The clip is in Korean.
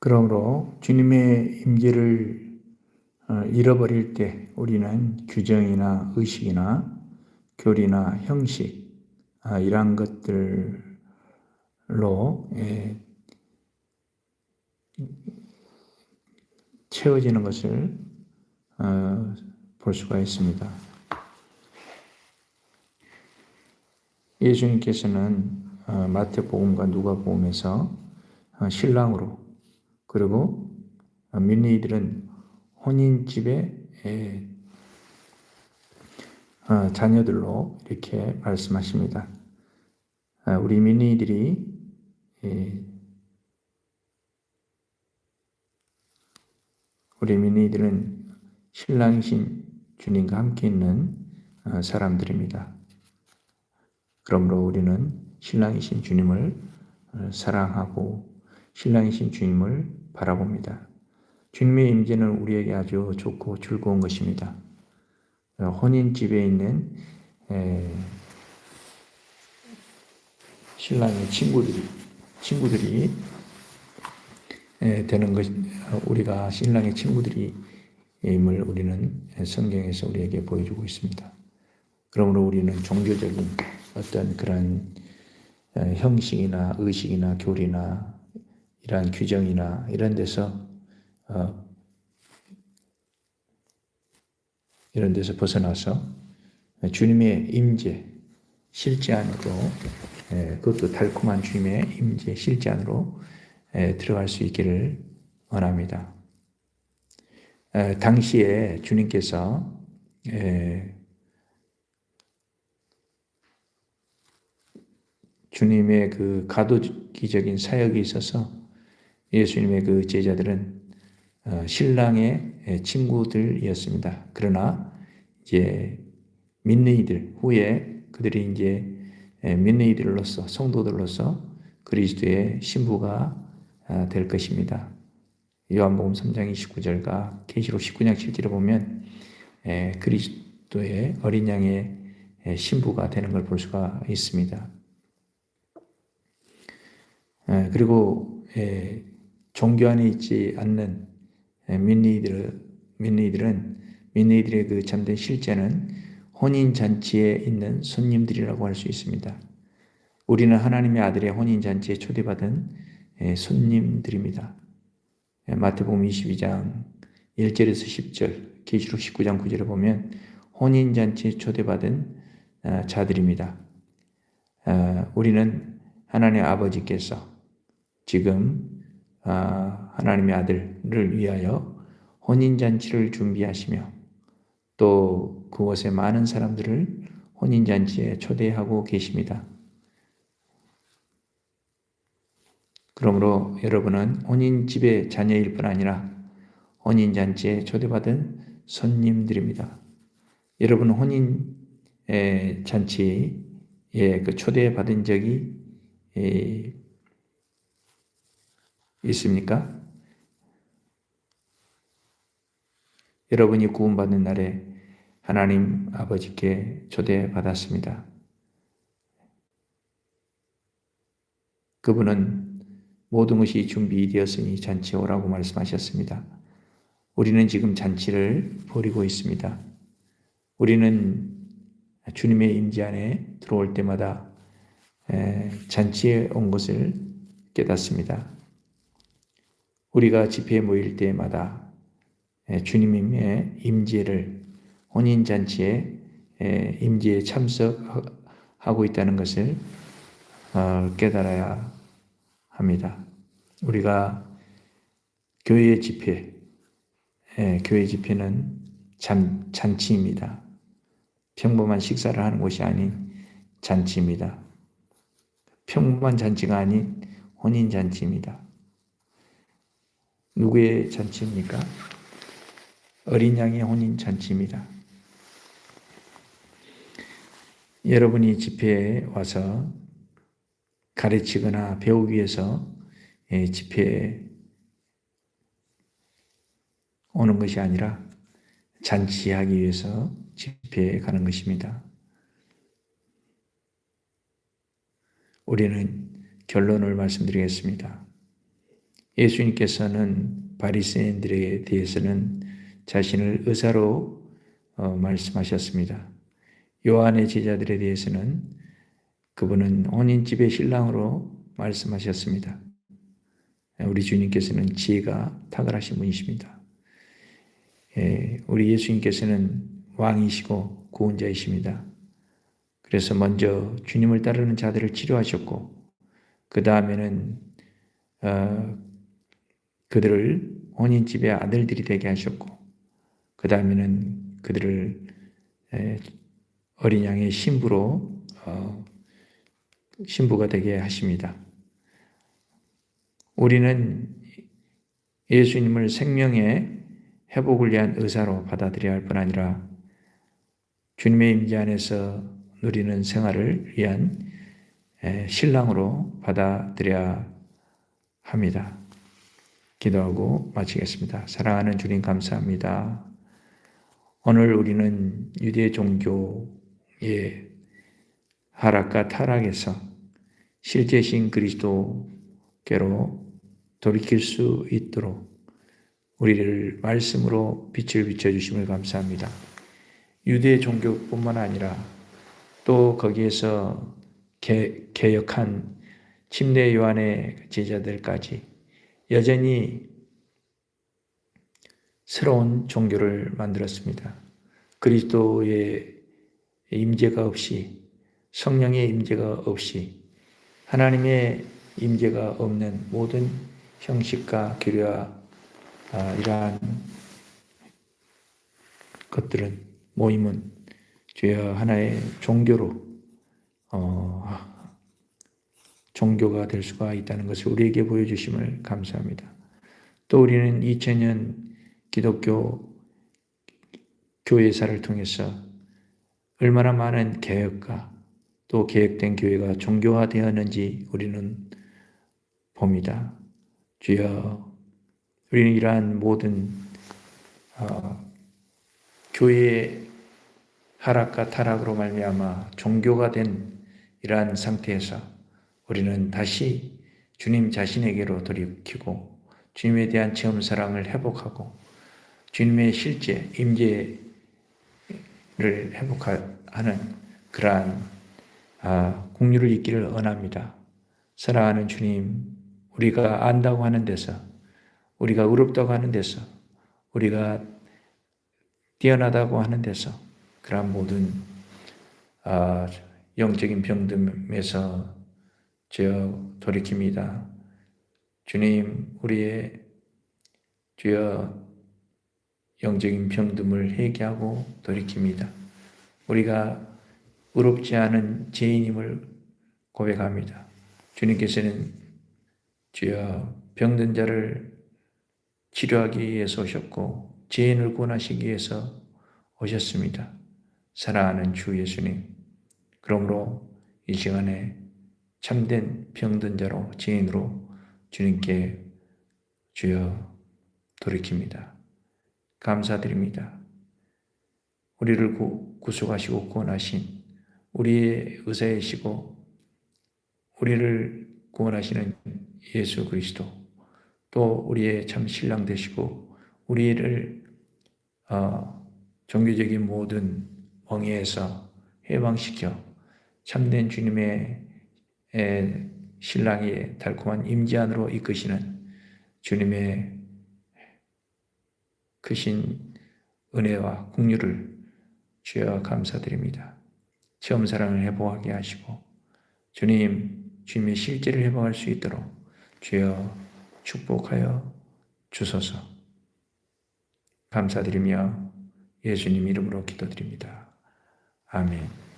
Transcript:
그러므로 주님의 임재를 어, 잃어버릴 때 우리는 규정이나 의식이나 교리나 형식 아, 이러한 것들로 예, 채워지는 것을 어, 볼 수가 있습니다. 예수님께서는 어, 마태복음과 누가복음에서 어, 신랑으로 그리고 어, 민니들은 혼인집에 에, 어, 자녀들로 이렇게 말씀하십니다. 아, 우리 민니들이 예, 우리 민니들은 신랑이신 주님과 함께 있는 어, 사람들입니다. 그러므로 우리는 신랑이신 주님을 어, 사랑하고 신랑이신 주님을 바라봅니다. 주님의 임재는 우리에게 아주 좋고 즐거운 것입니다. 어, 혼인 집에 있는 에, 신랑의 친구들이 친구들이 에, 되는 것 우리가 신랑의 친구들이 임을 우리는 성경에서 우리에게 보여주고 있습니다. 그러므로 우리는 종교적인 어떤 그런 어, 형식이나 의식이나 교리나 이러한 규정이나 이런 데서 어, 이런 데서 벗어나서 주님의 임재 실제 안으로 예, 그것도 달콤한 주님의 임재 실제 안으로 예, 들어갈 수 있기를 원합니다. 에, 당시에 주님께서 에, 주님의 그 가도기적인 사역이 있어서 예수님의 그 제자들은 어, 신랑의 친구들이었습니다. 그러나 이제 믿는 이들 후에 그들이 이제 믿는 이들로서 성도들로서 그리스도의 신부가 아, 될 것입니다. 요한복음 3장 29절과 계시록 19장 7절에 보면 그리스도의 어린 양의 신부가 되는 걸 볼 수가 있습니다. 그리고 종교 안에 있지 않는 민니들 민니들은 민니들의 그 참된 실제는 혼인 잔치에 있는 손님들이라고 할 수 있습니다. 우리는 하나님의 아들의 혼인 잔치에 초대받은 손님들입니다. 마태복음 22장 1절에서 10절, 계시록 19장 9절에 보면 혼인 잔치에 초대받은 아, 자들입니다. 아, 우리는 하나님 아버지께서 지금 아, 하나님의 아들을 위하여 혼인 잔치를 준비하시며 또 그곳에 많은 사람들을 혼인 잔치에 초대하고 계십니다. 그러므로 여러분은 혼인집의 자녀일 뿐 아니라 혼인잔치에 초대받은 손님들입니다. 여러분 혼인 잔치에 그 초대받은 적이 있습니까? 여러분이 구원받는 날에 하나님 아버지께 초대받았습니다. 그분은 모든 것이 준비되었으니 잔치에 오라고 말씀하셨습니다. 우리는 지금 잔치를 벌이고 있습니다. 우리는 주님의 임재 안에 들어올 때마다 잔치에 온 것을 깨닫습니다. 우리가 집회에 모일 때마다 주님의 임재를 혼인 잔치에 임재에 참석하고 있다는 것을 어, 깨달아야 합니다. 우리가 교회 집회, 예, 교회 집회는 잔, 잔치입니다. 평범한 식사를 하는 곳이 아닌 잔치입니다. 평범한 잔치가 아닌 혼인 잔치입니다. 누구의 잔치입니까? 어린 양의 혼인 잔치입니다. 여러분이 집회에 와서 가르치거나 배우기 위해서 예, 집회에 오는 것이 아니라 잔치하기 위해서 집회에 가는 것입니다. 우리는 결론을 말씀드리겠습니다. 예수님께서는 바리새인들에 대해서는 자신을 의사로 어, 말씀하셨습니다. 요한의 제자들에 대해서는 그분은 혼인집의 신랑으로 말씀하셨습니다. 우리 주님께서는 지혜가 탁월하신 분이십니다. 예, 우리 예수님께서는 왕이시고 구원자이십니다. 그래서 먼저 주님을 따르는 자들을 치료하셨고 그 다음에는 어, 그들을 혼인 집의 아들들이 되게 하셨고 그 다음에는 그들을 어린 양의 신부로 어, 신부가 되게 하십니다. 우리는 예수님을 생명의 회복을 위한 의사로 받아들여야 할 뿐 아니라 주님의 임재 안에서 누리는 생활을 위한 신랑으로 받아들여야 합니다. 기도하고 마치겠습니다. 사랑하는 주님 감사합니다. 오늘 우리는 유대 종교의 하락과 타락에서 실제신 그리스도께로 돌이킬 수 있도록 우리를 말씀으로 빛을 비춰주심을 감사합니다. 유대 종교뿐만 아니라 또 거기에서 개, 개혁한 침례 요한의 제자들까지 여전히 새로운 종교를 만들었습니다. 그리스도의 임재가 없이 성령의 임재가 없이 하나님의 임재가 없는 모든 형식과 규례와 아, 이러한 것들은 모임은 주여 하나의 종교로 어, 종교가 될 수가 있다는 것을 우리에게 보여주심을 감사합니다. 또 우리는 2000년 기독교 교회사를 통해서 얼마나 많은 개혁과 또 계획된 교회가 종교화되었는지 우리는 봅니다. 주여, 우리는 이러한 모든 어, 교회의 하락과 타락으로 말미암아 종교가 된 이러한 상태에서 우리는 다시 주님 자신에게로 돌이키고 주님에 대한 체험 사랑을 회복하고 주님의 실제 임재를 회복하는 그러한 아, 공유를 있기를 원합니다. 사랑하는 주님, 우리가 안다고 하는 데서, 우리가 의롭다고 하는 데서, 우리가 뛰어나다고 하는 데서, 그러한 모든 아, 영적인 병듦에서 주여 돌이킵니다. 주님, 우리의 주여 영적인 병듦을 회개하고 돌이킵니다. 우리가 의롭지 않은 죄인임을 고백합니다. 주님께서는 주여 병든 자를 치료하기 위해서 오셨고 죄인을 구원하시기 위해서 오셨습니다. 사랑하는 주 예수님. 그러므로 이 시간에 참된 병든 자로 죄인으로 주님께 주여 돌이킵니다. 감사드립니다. 우리를 구속하시고 구원하신 우리의 의사이시고 우리를 구원하시는 예수 그리스도 또 우리의 참 신랑 되시고 우리를 어, 종교적인 모든 멍에에서 해방시켜 참된 주님의 에, 신랑의 달콤한 임재 안으로 이끄시는 주님의 크신 은혜와 국류를 주여 감사드립니다. 처음 사랑을 회복하게 하시고 주님 주님의 실제를 회복할 수 있도록 주여 축복하여 주소서. 감사드리며 예수님 이름으로 기도드립니다. 아멘.